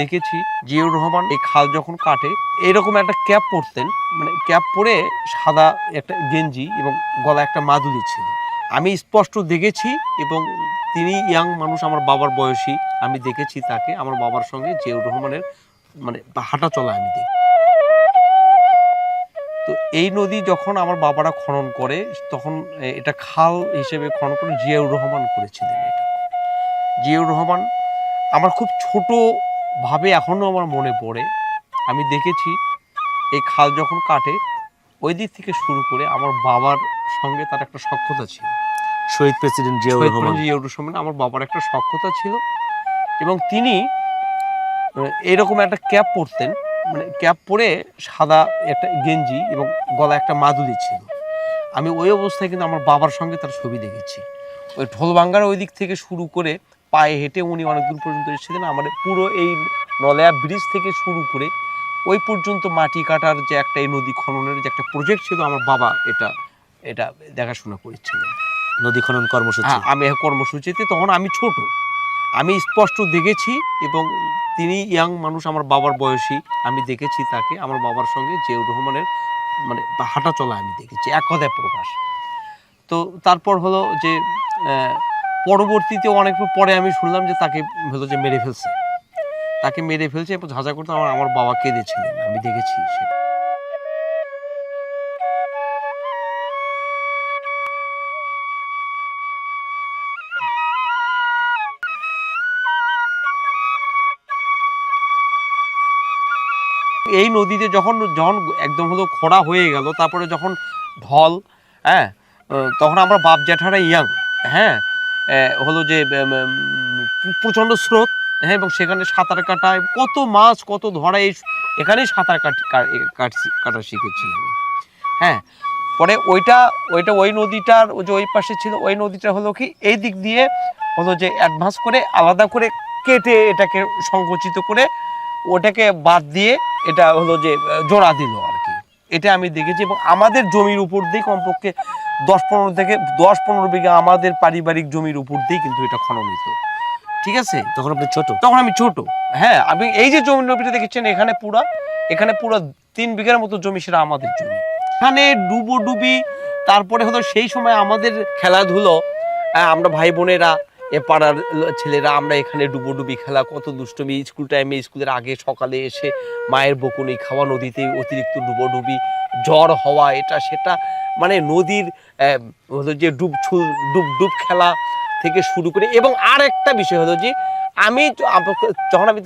দেখেছি জিয়াউর রহমান এই খাল যখন কাটে, এরকম একটা ক্যাপ পরতেন মানে ক্যাপ পরে সাদা একটা গেঞ্জি এবং গলা একটা মাদুলি ছিল। আমি স্পষ্ট দেখেছি এবং তিনি ইয়াং মানুষ, আমার বাবার বয়সী, আমি দেখেছি তাকে, আমার বাবার সঙ্গে জিয়াউর রহমানের মানে হাঁটা চলা আমি দেখি। তো এই নদী যখন আমার বাবারা খনন করে, তখন এটা খাল হিসেবে খনন করে জিয়াউর রহমান করেছিলেন এটা। জিয়াউর রহমান আমার খুব ছোট ভাবে এখনও আমার মনে পড়ে। আমি দেখেছি এই খাল যখন কাটে ওই দিক থেকে শুরু করে আমার বাবার সঙ্গে তার একটা সক্ষতা ছিল। শহীদ প্রেসিডেন্ট জিয়াউর শহীদ রহমান। জিয়াউর রহমান আমার বাবার একটা সক্ষতা ছিল এবং তিনি এরকম একটা ক্যাপ পরতেন মানে ক্যাপ পরে সাদা একটা গেঞ্জি এবং গলা একটা মাদুলি ছিল। আমি ওই অবস্থায় কিন্তু আমার বাবার সঙ্গে তার ছবি দেখেছি। ওই ঢোলবাঙ্গার ওই দিক থেকে শুরু করে পায়ে হেঁটে উনি অনেক দূর পর্যন্ত এসেছিলেন। আমাদের পুরো এই নলয়া ব্রিজ থেকে শুরু করে ওই পর্যন্ত মাটি কাটার যে একটা এই নদী খননের যে একটা প্রজেক্ট ছিল আমার বাবা এটা এটা দেখাশোনা করেছিলেন। নদী খনন কর্মসূচি? হ্যাঁ আমি কর্মসূচিতে তখন আমি ছোট। আমি স্পষ্ট দেখেছি এবং তিনি ইয়াং মানুষ আমার বাবার বয়সী আমি দেখেছি তাকে আমার বাবার সঙ্গে জিয়াউর রহমানের মানে হাঁটা চলা আমি দেখেছি এক কথায় প্রকাশ। তো তারপর হলো যে পরবর্তীতে অনেক পরে আমি শুনলাম যে তাকে হলো যে মেরে ফেলছে। তাকে মেরে ফেলছে এবং ঝাঁঝা করতে আমার আমার বাবা কেঁদেছিলেন। আমি দেখেছি সেটা এই নদীতে যখন যখন একদম হলো খরা হয়ে গেল, তারপরে যখন ঢল হ্যাঁ তখন আমরা বাপ জ্যাঠারা ইয়াং হ্যাঁ হলো যে প্রচণ্ড স্রোত হ্যাঁ এবং সেখানে সাঁতার কাটায় কত মাছ, কত ধরা, এই এখানেই সাঁতার কাটি কাটা শিখেছি হ্যাঁ পরে ওইটা ওইটা ওই নদীটার ওই যে ওই পাশে ছিল, ওই নদীটা হলো কি, এই দিক দিয়ে হলো যে অ্যাডভান্স করে আলাদা করে কেটে এটাকে সংকুচিত করে ওটাকে বাদ দিয়ে এটা হলো যে জোড়া দিল আর কি। এটা আমি দেখেছি এবং আমাদের জমির উপর দিয়ে কমপক্ষে দশ পনেরো থেকে দশ পনেরো বিঘা আমাদের পারিবারিক জমির উপর দিয়েই কিন্তু এটা খনন হতো ঠিক আছে? তখন আপনি ছোট? তখন আমি ছোট। হ্যাঁ আপনি এই যে জমি নবীটা দেখেছেন এখানে পুরা এখানে পুরো তিন বিঘার মতো জমি সেটা আমাদের জমি। এখানে ডুবো ডুবি তারপরে হয়তো সেই সময় আমাদের খেলাধুলো হ্যাঁ, আমরা ভাই বোনেরা এ পাড়ার ছেলেরা, আমরা এখানে ডুবো ডুবি খেলা, কত দুষ্টমি। স্কুল টাইমে স্কুলের আগে সকালে এসে মায়ের বকুনি খাওয়া, নদীতে অতিরিক্ত ডুবো ডুবি জ্বর হওয়া, এটা সেটা। মানে নদীর যে ডুব ডুব ডুব খেলা থেকে শুরু করে, এবং আর একটা বিষয় হলো যে, আমি যখন আমি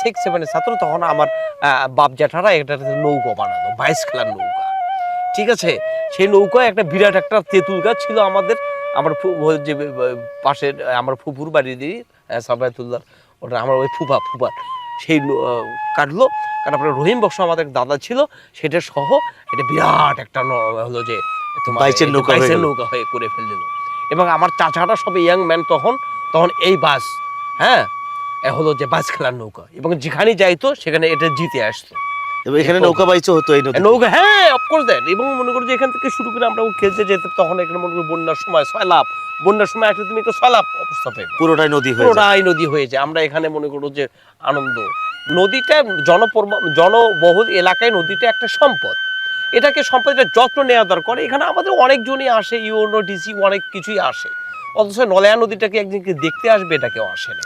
সিক্স সেভেনের ছাত্র, তখন আমার বাপ জ্যাঠারা একটা নৌকা বানালো, বাইশ খেলার নৌকা। ঠিক আছে? সেই নৌকায় একটা বিরাট একটা তেঁতুল গাছ ছিল আমাদের আমার যে পাশের আমার ফুপুর বাড়ি দিয়ে সাবায়তুল্লাহ ওটা আমার ওই ফুফা ফুফার সেই কাটলো। কারণ আপনার রহিম বক্স আমাদের দাদা ছিল সেটা সহ এটা বিরাট একটা হলো যে তোমার হয়ে নৌকা হয়ে করে ফেল দিল এবং আমার চাচাটা সব ইয়াং ম্যান তখন তখন এই বাস হ্যাঁ? হলো যে বাস খেলার নৌকা। এবং যেখানে যাইতো সেখানে এটা জিতে আসতো। এবং এখানে। নৌকা বাইচ হতো এই নদী নৌকা হ্যাঁ অফকোর্স দ্যাট এবং মনে করো যে এখান থেকে শুরু করে আমরা খেলতে যেতে তখন এখানে মনে করো বন্যার সময় সয়লাভ বন্যার সময় আসলে তুমি একটা সয়লাভ অবস্থা পেয়ে পুরোটাই নদী হয়ে পুরোটাই নদী হয়ে যায়। আমরা এখানে মনে করো যে আনন্দ। নদীটা জনপর জনবহুল এলাকায় নদীটা একটা সম্পদ। এটাকে সম্পদের যত্ন নেওয়া দরকার। এখানে আমাদের অনেকজনই আসে ইউনো ডিসি অনেক কিছুই আসে। অথচ নলয়া নদীটাকে একদিনকে দেখতে আসবে এটা কেউ আসে না।